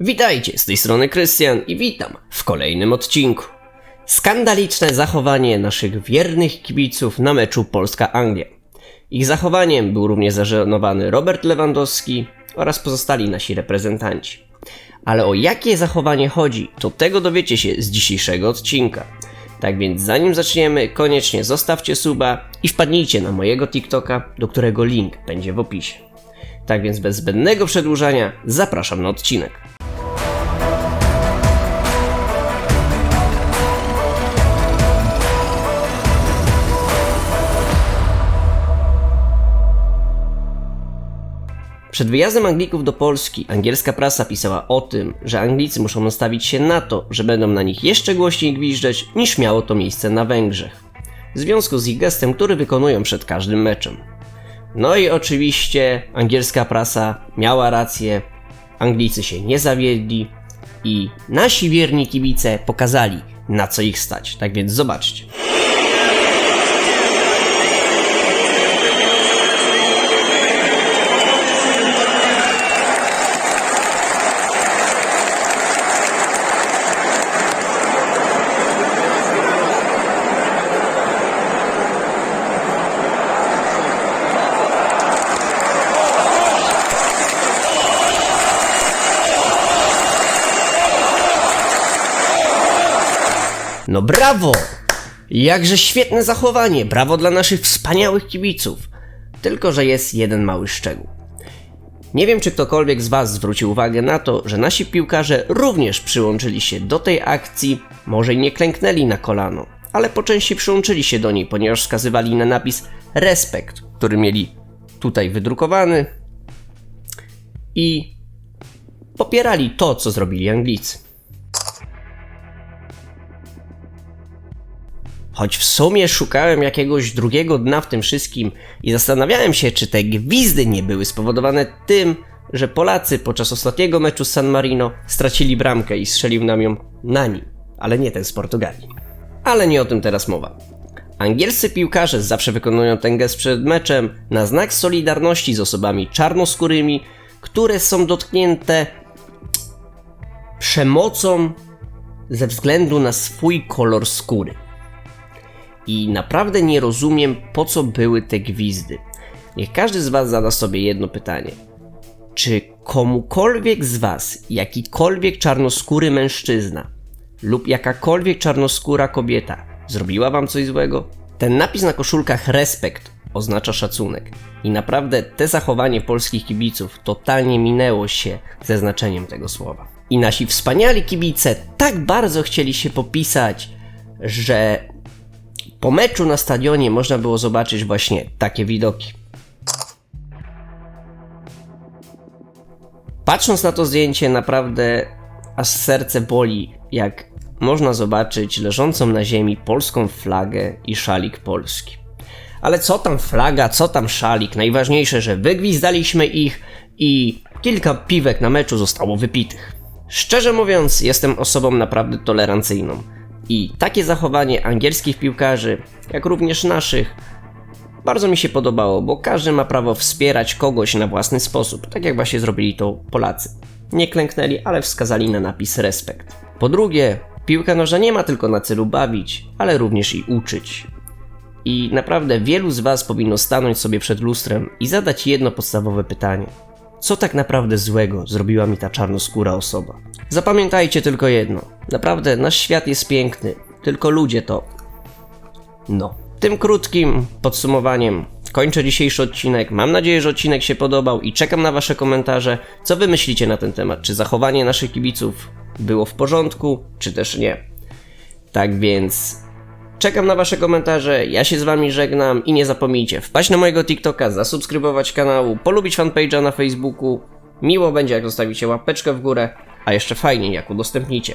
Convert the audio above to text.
Witajcie, z tej strony Krystian i witam w kolejnym odcinku. Skandaliczne zachowanie naszych wiernych kibiców na meczu Polska-Anglia. Ich zachowaniem był również zażenowany Robert Lewandowski oraz pozostali nasi reprezentanci. Ale o jakie zachowanie chodzi, to tego dowiecie się z dzisiejszego odcinka. Tak więc zanim zaczniemy, koniecznie zostawcie suba i wpadnijcie na mojego TikToka, do którego link będzie w opisie. Tak więc bez zbędnego przedłużania zapraszam na odcinek. Przed wyjazdem Anglików do Polski angielska prasa pisała o tym, że Anglicy muszą nastawić się na to, że będą na nich jeszcze głośniej gwiżdżeć niż miało to miejsce na Węgrzech. W związku z ich gestem, który wykonują przed każdym meczem. No i oczywiście angielska prasa miała rację, Anglicy się nie zawiedli i nasi wierni kibice pokazali na co ich stać. Tak więc zobaczcie. No brawo! Jakże świetne zachowanie! Brawo dla naszych wspaniałych kibiców! Tylko, że jest jeden mały szczegół. Nie wiem, czy ktokolwiek z Was zwrócił uwagę na to, że nasi piłkarze również przyłączyli się do tej akcji, może i nie klęknęli na kolano, ale po części przyłączyli się do niej, ponieważ wskazywali na napis Respekt, który mieli tutaj wydrukowany i popierali to, co zrobili Anglicy. Choć w sumie szukałem jakiegoś drugiego dna w tym wszystkim i zastanawiałem się, czy te gwizdy nie były spowodowane tym, że Polacy podczas ostatniego meczu z San Marino stracili bramkę i strzelił nam ją na nim, ale nie ten z Portugalii. Ale nie o tym teraz mowa. Angielscy piłkarze zawsze wykonują ten gest przed meczem na znak solidarności z osobami czarnoskórymi, które są dotknięte przemocą ze względu na swój kolor skóry. I naprawdę nie rozumiem, po co były te gwizdy. Niech każdy z Was zada sobie jedno pytanie. Czy komukolwiek z Was, jakikolwiek czarnoskóry mężczyzna lub jakakolwiek czarnoskóra kobieta zrobiła Wam coś złego? Ten napis na koszulkach respekt oznacza szacunek. I naprawdę te zachowanie polskich kibiców totalnie minęło się ze znaczeniem tego słowa. I nasi wspaniali kibice tak bardzo chcieli się popisać, że po meczu na stadionie można było zobaczyć właśnie takie widoki. Patrząc na to zdjęcie, naprawdę aż serce boli, jak można zobaczyć leżącą na ziemi polską flagę i szalik polski. Ale co tam flaga, co tam szalik? Najważniejsze, że wygwizdaliśmy ich i kilka piwek na meczu zostało wypitych. Szczerze mówiąc, jestem osobą naprawdę tolerancyjną. I takie zachowanie angielskich piłkarzy, jak również naszych, bardzo mi się podobało, bo każdy ma prawo wspierać kogoś na własny sposób, tak jak właśnie zrobili to Polacy. Nie klęknęli, ale wskazali na napis respekt. Po drugie, piłka nożna nie ma tylko na celu bawić, ale również i uczyć. I naprawdę wielu z Was powinno stanąć sobie przed lustrem i zadać jedno podstawowe pytanie. Co tak naprawdę złego zrobiła mi ta czarnoskóra osoba? Zapamiętajcie tylko jedno. Naprawdę nasz świat jest piękny, tylko ludzie to. No. Tym krótkim podsumowaniem kończę dzisiejszy odcinek. Mam nadzieję, że odcinek się podobał i czekam na Wasze komentarze. Co Wy myślicie na ten temat? Czy zachowanie naszych kibiców było w porządku, czy też nie? Tak więc Czekam na Wasze komentarze, ja się z Wami żegnam i nie zapomnijcie wpaść na mojego TikToka, zasubskrybować kanału, polubić fanpage'a na Facebooku. Miło będzie jak zostawicie łapeczkę w górę, a jeszcze fajniej jak udostępnicie.